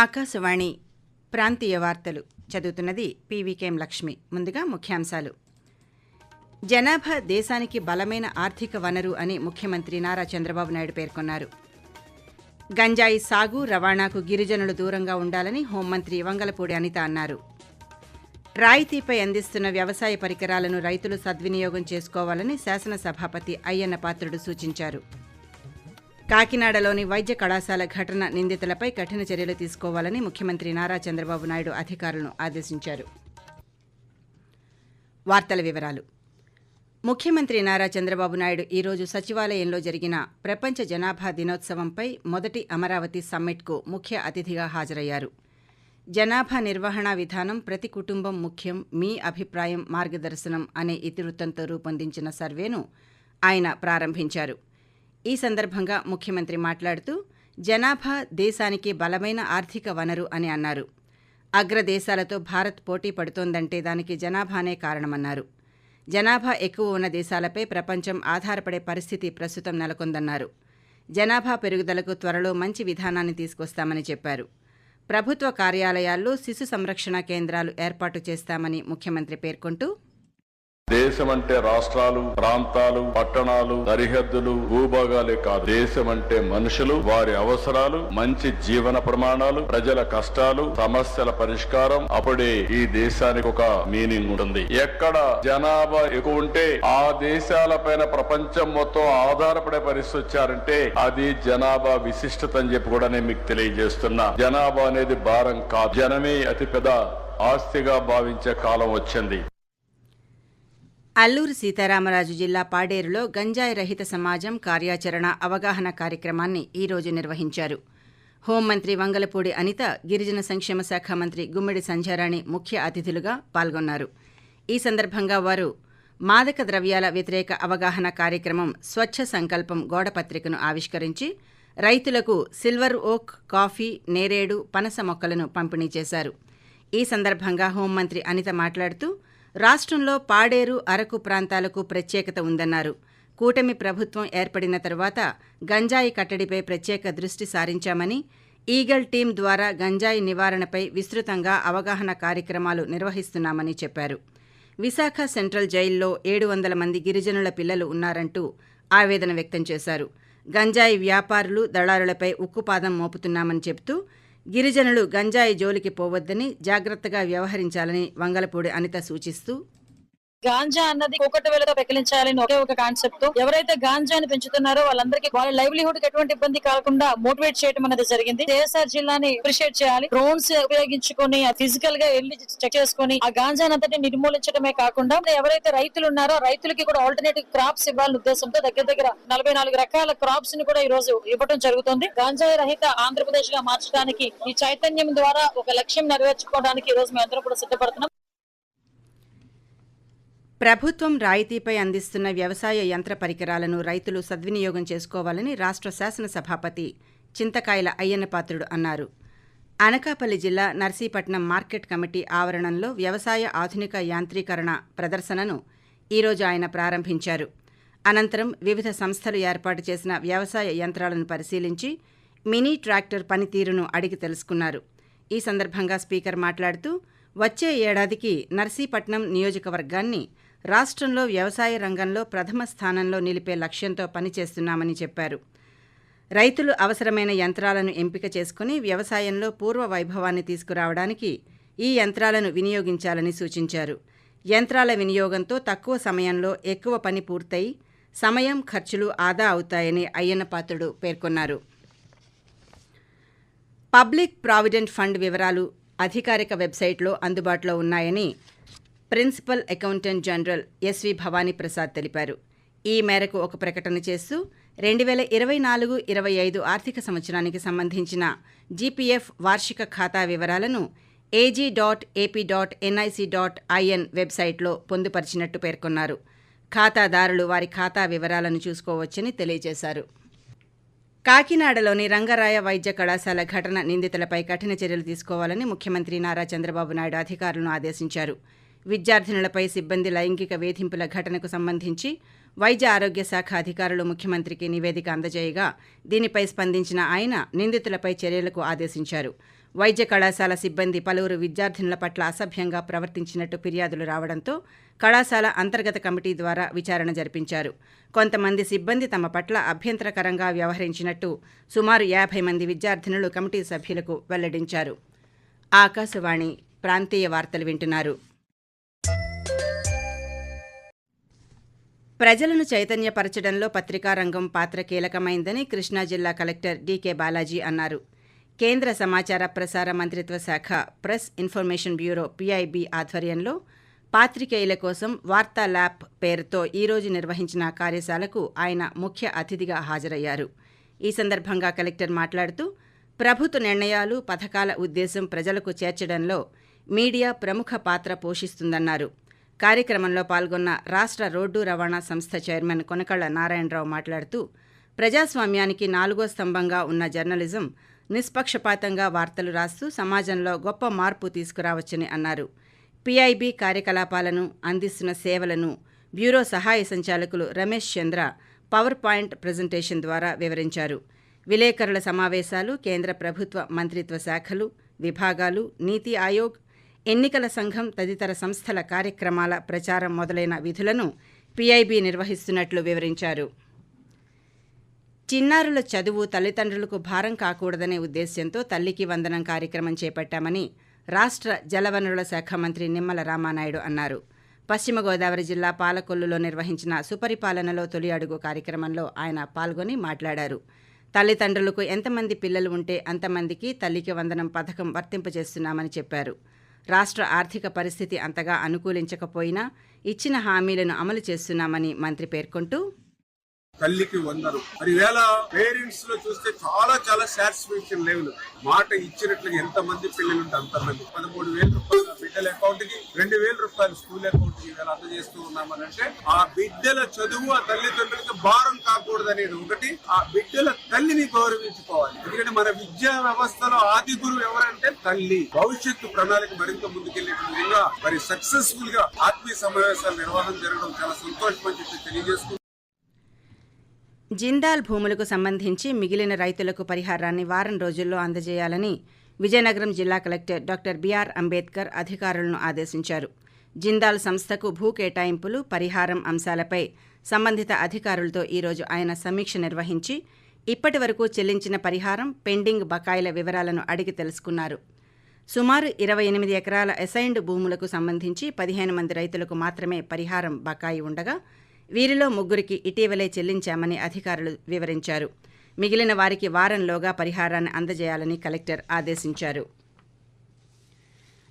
ఆకాశవాణి ప్రాంతీయ వార్తలు. చదువుతున్నది పీవీకేఎం లక్ష్మి. ముందుగా ముఖ్యాంశాలు. జనాభా దేశానికి బలమైన ఆర్థిక వనరు అని ముఖ్యమంత్రి నారా చంద్రబాబు నాయుడు పేర్కొన్నారు. గంజాయి సాగు రవాణాకు గిరిజనులు దూరంగా ఉండాలని హోంమంత్రి వంగలపూడి అనిత అన్నారు. రాయితీపై అందిస్తున్న వ్యవసాయ పరికరాలను రైతులు సద్వినియోగం చేసుకోవాలని శాసనసభాపతి అయ్యన్న పాత్రుడు సూచించారు. కాకినాడలోని వైద్య కళాశాల ఘటన నిందితులపై కఠిన చర్యలు తీసుకోవాలని ముఖ్యమంత్రి నారా చంద్రబాబు నాయుడు అధికారులను ఆదేశించారు. వార్తల వివరాలు. ముఖ్యమంత్రి నారా చంద్రబాబు నాయుడు ఈరోజు సచివాలయంలో జరిగిన ప్రపంచ జనాభా దినోత్సవంపై మొదటి అమరావతి సమ్మిట్కు ముఖ్య అతిథిగా హాజరయ్యారు. జనాభా నిర్వహణ విధానం ప్రతి కుటుంబం ముఖ్యం మీ అభిప్రాయం మార్గదర్శనం అనే ఇతివృత్తంతో రూపొందించిన సర్వేను ఆయన ప్రారంభించారు. ఈ సందర్భంగా ముఖ్యమంత్రి మాట్లాడుతూ జనాభా దేశానికి బలమైన ఆర్థిక వనరు అని అన్నారు. అగ్రదేశాలతో భారత్ పోటీ పడుతోందంటే దానికి జనాభానే కారణమన్నారు. జనాభా ఎక్కువ ఉన్న దేశాలపై ప్రపంచం ఆధారపడే పరిస్థితి ప్రస్తుతం నెలకొందన్నారు. జనాభా పెరుగుదలకు త్వరలో మంచి విధానాన్ని తీసుకొస్తామని చెప్పారు. ప్రభుత్వ కార్యాలయాల్లో శిశు సంరక్షణ కేంద్రాలు ఏర్పాటు చేస్తామని ముఖ్యమంత్రి పేర్కొంటూ దేశం అంటే రాష్ట్రాలు ప్రాంతాలు పట్టణాలు సరిహద్దులు భూభాగాలే కాదు. దేశం అంటే మనుషులు వారి అవసరాలు మంచి జీవన ప్రమాణాలు ప్రజల కష్టాలు సమస్యల పరిష్కారం అప్పుడే ఈ దేశానికి ఒక మీనింగ్ ఉంటుంది. ఎక్కడ జనాభా ఎక్కువ ఉంటే ఆ దేశాలపైన ప్రపంచం మొత్తం ఆధారపడే పరిస్థితి వచ్చారంటే అది జనాభా విశిష్టత అని చెప్పి కూడా నేను మీకు తెలియజేస్తున్నా. జనాభా అనేది భారం కాదు. జనమే అతిపెద్ద ఆస్తిగా భావించే కాలం వచ్చింది. అల్లూరు సీతారామరాజు జిల్లా పాడేరులో గంజాయి రహిత సమాజం కార్యాచరణ అవగాహన కార్యక్రమాన్ని ఈరోజు నిర్వహించారు. హోంమంత్రి వంగలపూడి అనిత గిరిజన సంక్షేమ శాఖ మంత్రి గుమ్మిడి సంధ్యారాణి ముఖ్య అతిథులుగా పాల్గొన్నారు. ఈ సందర్భంగా వారు మాదక ద్రవ్యాల వ్యతిరేక అవగాహన కార్యక్రమం స్వచ్ఛ సంకల్పం గోడపత్రికను ఆవిష్కరించి రైతులకు సిల్వర్ ఓక్ కాఫీ నేరేడు పనస మొక్కలను పంపిణీ చేశారు. ఈ సందర్భంగా హోంమంత్రి అనిత మాట్లాడుతూ రాష్ట్రంలో పాడేరు అరకు ప్రాంతాలకు ప్రత్యేకత ఉందన్నారు. కూటమి ప్రభుత్వం ఏర్పడిన తర్వాత గంజాయి కట్టడిపై ప్రత్యేక దృష్టి సారించామని ఈగల్ టీం ద్వారా గంజాయి నివారణపై విస్తృతంగా అవగాహన కార్యక్రమాలు నిర్వహిస్తున్నామని చెప్పారు. విశాఖ సెంట్రల్ జైల్లో ఏడు వందల మంది గిరిజనుల పిల్లలు ఉన్నారంటూ ఆవేదన వ్యక్తం చేశారు. గంజాయి వ్యాపారులు దళారులపై ఉక్కుపాదం మోపుతున్నామని చెబుతూ గిరిజనులు గంజాయి జోలికి పోవద్దని జాగ్రత్తగా వ్యవహరించాలని వంగలపూడి అనిత సూచిస్తూ గాంజా అన్నది ఒకటి వేలతో పెకిలించాలని ఒకే ఒక కాన్సెప్ట్తో ఎవరైతే గాంజాని పెంచుతున్నారో వాళ్ళందరికీ వాళ్ళ లైవ్లీహుడ్కి ఎటువంటి ఇబ్బంది కాకుండా మోటివేట్ చేయడం అనేది జరిగింది. కేఎస్ఆర్ జిల్లాని అప్రిషియేట్ చేయాలి. డ్రోన్స్ ఉపయోగించుకొని ఫిజికల్గా వెళ్ళి చెక్ చేసుకొని ఆ గాంజాని అంతటి నిర్మూలించడమే కాకుండా ఎవరైతే రైతులు ఉన్నారో రైతులకి కూడా ఆల్టర్నేటివ్ క్రాప్స్ ఇవ్వాలని ఉద్దేశంతో దగ్గర దగ్గర నలభై నాలుగు రకాల క్రాప్స్ని కూడా ఈ రోజు ఇవ్వడం జరుగుతుంది. గాంజా రహిత ఆంధ్రప్రదేశ్గా మార్చడానికి ఈ చైతన్యం ద్వారా ఒక లక్ష్యం నెరవేర్చుకోవడానికి ఈ రోజు మేము అందరం కూడా సిద్ధపడుతున్నాం. ప్రభుత్వం రాయితీపై అందిస్తున్న వ్యవసాయ యంత్ర పరికరాలను రైతులు సద్వినియోగం చేసుకోవాలని రాష్ట్ర శాసనసభాపతి చింతకాయల అయ్యన్నపాత్రుడు అన్నారు. అనకాపల్లి జిల్లా నర్సీపట్నం మార్కెట్ కమిటీ ఆవరణంలో వ్యవసాయ ఆధునిక యాంత్రీకరణ ప్రదర్శనను ఈరోజు ఆయన ప్రారంభించారు. అనంతరం వివిధ సంస్థలు ఏర్పాటు చేసిన వ్యవసాయ యంత్రాలను పరిశీలించి మినీ ట్రాక్టర్ పనితీరును అడిగి తెలుసుకున్నారు. ఈ సందర్భంగా స్పీకర్ మాట్లాడుతూ వచ్చే ఏడాదికి నర్సీపట్నం నియోజకవర్గాన్ని రాష్ట్రంలో వ్యవసాయ రంగంలో ప్రథమ స్థానంలో నిలిపే లక్ష్యంతో పనిచేస్తున్నామని చెప్పారు. రైతులు అవసరమైన యంత్రాలను ఎంపిక చేసుకుని వ్యవసాయంలో పూర్వ వైభవాన్ని తీసుకురావడానికి ఈ యంత్రాలను వినియోగించాలని సూచించారు. యంత్రాల వినియోగంతో తక్కువ సమయంలో ఎక్కువ పని పూర్తయి సమయం ఖర్చులు ఆదా అవుతాయని అయ్యన్నపాత్రుడు పేర్కొన్నారు. పబ్లిక్ ప్రావిడెంట్ ఫండ్ వివరాలు అధికారిక వెబ్సైట్లో అందుబాటులో ఉన్నాయని principal accountant general SV Bhavani Prasad తెలిపారు. ఈ మేరకు ఒక ప్రకటన చేస్తూ రెండు వేల ఇరవై నాలుగు ఇరవై ఐదు ఆర్థిక సంవత్సరానికి సంబంధించిన జీపీఎఫ్ వార్షిక ఖాతా వివరాలను AG dot AP dot NIC dot IN వెబ్సైట్లో పొందుపరిచినట్టు పేర్కొన్నారు. ఖాతాదారులు వారి ఖాతా వివరాలను చూసుకోవచ్చని తెలియజేశారు. కాకినాడలోని రంగరాయ వైద్య కళాశాల ఘటన నిందితులపై కఠిన చర్యలు తీసుకోవాలని ముఖ్యమంత్రి నారా చంద్రబాబు నాయుడు అధికారులను ఆదేశించారు. విద్యార్థినులపై సిబ్బంది లైంగిక వేధింపుల ఘటనకు సంబంధించి వైద్య ఆరోగ్య శాఖ అధికారులు ముఖ్యమంత్రికి నివేదిక అందజేయగా దీనిపై స్పందించిన ఆయన నిందితులపై చర్యలకు ఆదేశించారు. వైద్య కళాశాల సిబ్బంది పలువురు విద్యార్థినుల పట్ల అసభ్యంగా ప్రవర్తించినట్టు ఫిర్యాదులు రావడంతో కళాశాల అంతర్గత కమిటీ ద్వారా విచారణ జరిపించారు. కొంతమంది సిబ్బంది తమ పట్ల అభ్యంతరకరంగా వ్యవహరించినట్టు సుమారు యాభై మంది విద్యార్థినులు కమిటీ సభ్యులకు వెల్లడించారు. ఆకాశవాణి ప్రాంతీయ వార్తలు వింటున్నారు. ప్రజలను చైతన్యపరచడంలో పత్రికా రంగం పాత్ర కీలకమైందని కృష్ణా జిల్లా కలెక్టర్ డీకే బాలాజీ అన్నారు. కేంద్ర సమాచార ప్రసార మంత్రిత్వ శాఖ ప్రెస్ ఇన్ఫర్మేషన్ బ్యూరో పీఐబీ ఆధ్వర్యంలో పాత్రికేయుల కోసం వార్తా ల్యాబ్ పేరుతో ఈరోజు నిర్వహించిన కార్యశాలకు ఆయన ముఖ్య అతిథిగా హాజరయ్యారు. ఈ సందర్భంగా కలెక్టర్ మాట్లాడుతూ ప్రభుత్వ నిర్ణయాలు పథకాల ఉద్దేశం ప్రజలకు చేర్చడంలో మీడియా ప్రముఖ పాత్ర పోషిస్తుందన్నారు. కార్యక్రమంలో పాల్గొన్న రాష్ట్ర రోడ్డు రవాణా సంస్థ చైర్మన్ కొనకళ్ళ నారాయణరావు మాట్లాడుతూ ప్రజాస్వామ్యానికి నాలుగో స్తంభంగా ఉన్న జర్నలిజం నిష్పక్షపాతంగా వార్తలు రాస్తూ సమాజంలో గొప్ప మార్పు తీసుకురావచ్చని అన్నారు. పీఐబీ కార్యకలాపాలను అందిస్తున్న సేవలను బ్యూరో సహాయ సంచాలకులు Ramesh Chandra power point presentation ద్వారా వివరించారు. విలేకరుల సమావేశాలు కేంద్ర ప్రభుత్వ మంత్రిత్వ శాఖలు విభాగాలు నీతి ఆయోగ్ ఎన్నికల సంఘం తదితర సంస్థల కార్యక్రమాల ప్రచారం మొదలైన విధులను పీఐబీ నిర్వహిస్తున్నట్లు వివరించారు. చిన్నారుల చదువు తల్లిదండ్రులకు భారం కాకూడదనే ఉద్దేశ్యంతో తల్లికి వందనం కార్యక్రమం చేపట్టామని రాష్ట్ర జలవనరుల శాఖ మంత్రి నిమ్మల రామానాయుడు అన్నారు. పశ్చిమ గోదావరి జిల్లా పాలకొల్లులో నిర్వహించిన సుపరిపాలనలో తొలి అడుగు కార్యక్రమంలో ఆయన పాల్గొని మాట్లాడారు. తల్లిదండ్రులకు ఎంతమంది పిల్లలు ఉంటే అంతమందికి తల్లికి వందనం పథకం వర్తింపజేస్తున్నామని చెప్పారు. రాష్ట్ర ఆర్థిక పరిస్థితి అంతగా అనుకూలించకపోయినా ఇచ్చిన హామీలను అమలు చేస్తున్నామని మంత్రి పేర్కొంటూ తల్లికి వందరు మరి వేళ పేరెంట్స్లో చూస్తే చాలా చాలా సాటిస్ఫాక్షన్ లెవెల్ మాట ఇచ్చినట్లుగా ఎంత మంది పిల్లలు ఉంటే అంతమంది. పదమూడు వేల రూపాయలు బిడ్డల అకౌంట్కి రెండు వేల రూపాయలు స్కూల్ అకౌంట్కి వేళ అందజేస్తూ ఉన్నామని అంటే ఆ బిడ్డల చదువు ఆ తల్లిదండ్రులకి భారం కాకూడదు అనేది ఒకటి. ఆ బిడ్డల తల్లిని గౌరవించుకోవాలి. ఎందుకంటే మన విద్యా వ్యవస్థలో ఆది గురువు ఎవరంటే తల్లి భవిష్యత్తు ప్రణాళిక మరింత ముందుకెళ్ళే విధంగా మరి సక్సెస్ఫుల్గా ఆత్మీయ సమావేశాల నిర్వహణ జరగడం చాలా సంతోషం అని చెప్పి తెలియజేసుకుంటూ జిందాల్ భూములకు సంబంధించి మిగిలిన రైతులకు పరిహారాన్ని వారం రోజుల్లో అందజేయాలని విజయనగరం జిల్లా కలెక్టర్ డాక్టర్ బిఆర్ అంబేద్కర్ అధికారులను ఆదేశించారు. జిందాల్ సంస్థకు భూ కేటాయింపులు పరిహారం అంశాలపై సంబంధిత అధికారులతో ఈరోజు ఆయన సమీక్ష నిర్వహించి ఇప్పటి వరకు చెల్లించిన పరిహారం పెండింగ్ బకాయిల వివరాలను అడిగి తెలుసుకున్నారు. సుమారు ఇరవై ఎనిమిది ఎకరాల అసైన్డ్ భూములకు సంబంధించి పదిహేను మంది రైతులకు మాత్రమే పరిహారం బకాయి ఉండగా వీరిలో ముగ్గురికి ఇటీవలే చెల్లించామని అధికారులు వివరించారు. మిగిలిన వారికి వారంలోగా పరిహారాన్ని అందజేయాలని కలెక్టర్ ఆదేశించారు.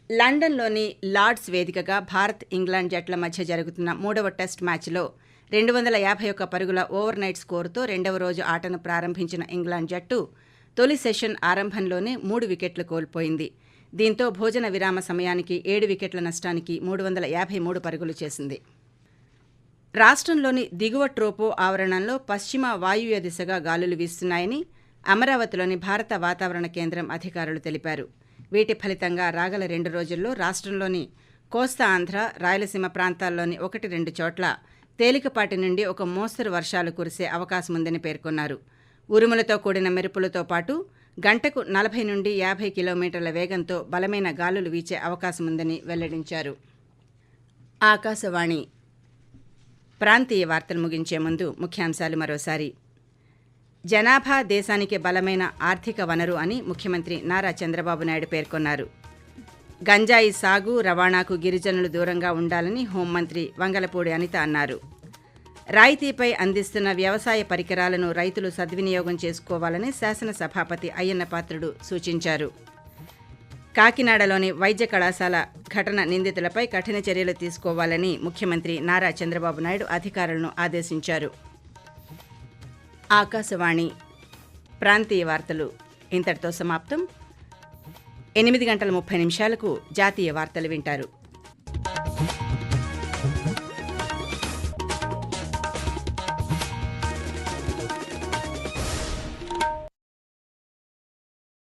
లండన్లోని లార్డ్స్ వేదికగా భారత్ ఇంగ్లాండ్ జట్ల మధ్య జరుగుతున్న మూడవ టెస్ట్ మ్యాచ్లో రెండు వందల యాభై ఒక్క పరుగుల ఓవర్ నైట్ స్కోరుతో రెండవ రోజు ఆటను ప్రారంభించిన ఇంగ్లాండ్ జట్టు తొలి సెషన్ ఆరంభంలోనే మూడు వికెట్లు కోల్పోయింది. దీంతో భోజన విరామ సమయానికి ఏడు వికెట్ల నష్టానికి మూడు వందల యాభై మూడు పరుగులు చేసింది. రాష్ట్రంలోని దిగువ ట్రోపో ఆవరణంలో పశ్చిమ వాయువ్య దిశగా గాలులు వీస్తున్నాయని అమరావతిలోని భారత వాతావరణ కేంద్రం అధికారులు తెలిపారు. వీటి ఫలితంగా రాగల రెండు రోజుల్లో రాష్ట్రంలోని కోస్తా ఆంధ్ర రాయలసీమ ప్రాంతాల్లోని ఒకటి రెండు చోట్ల తేలికపాటి నుండి ఒక మోస్తరు వర్షాలు కురిసే అవకాశం ఉందని పేర్కొన్నారు. ఉరుములతో కూడిన మెరుపులతో పాటు గంటకు నలభై నుండి యాభై కిలోమీటర్ల వేగంతో బలమైన గాలులు వీచే అవకాశం ఉందని వెల్లడించారు. ఆకాశవాణి. ప్రాంతీయ వార్తలు ముగించే ముందు ముఖ్యాంశాలు మరోసారి. జనాభా దేశానికి బలమైన ఆర్థిక వనరు అని ముఖ్యమంత్రి నారా చంద్రబాబు నాయుడు పేర్కొన్నారు. గంజాయి సాగు రవాణాకు గిరిజనులు దూరంగా ఉండాలని హోంమంత్రి వంగలపూడి అనిత అన్నారు. రాయితీపై అందిస్తున్న వ్యవసాయ పరికరాలను రైతులు సద్వినియోగం చేసుకోవాలని శాసనసభాపతి అయ్యన్న పాత్రుడు సూచించారు. కాకినాడలోని వైద్య కళాశాల ఘటన నిందితులపై కఠిన చర్యలు తీసుకోవాలని ముఖ్యమంత్రి నారా చంద్రబాబు నాయుడు అధికారులను ఆదేశించారు. ఆకాశవాణి ప్రాంతీయ వార్తలు ఇంతటితో సమాప్తం. ఎనిమిది గంటల ముప్పై నిమిషాలకు జాతీయ వార్తలు వింటారు.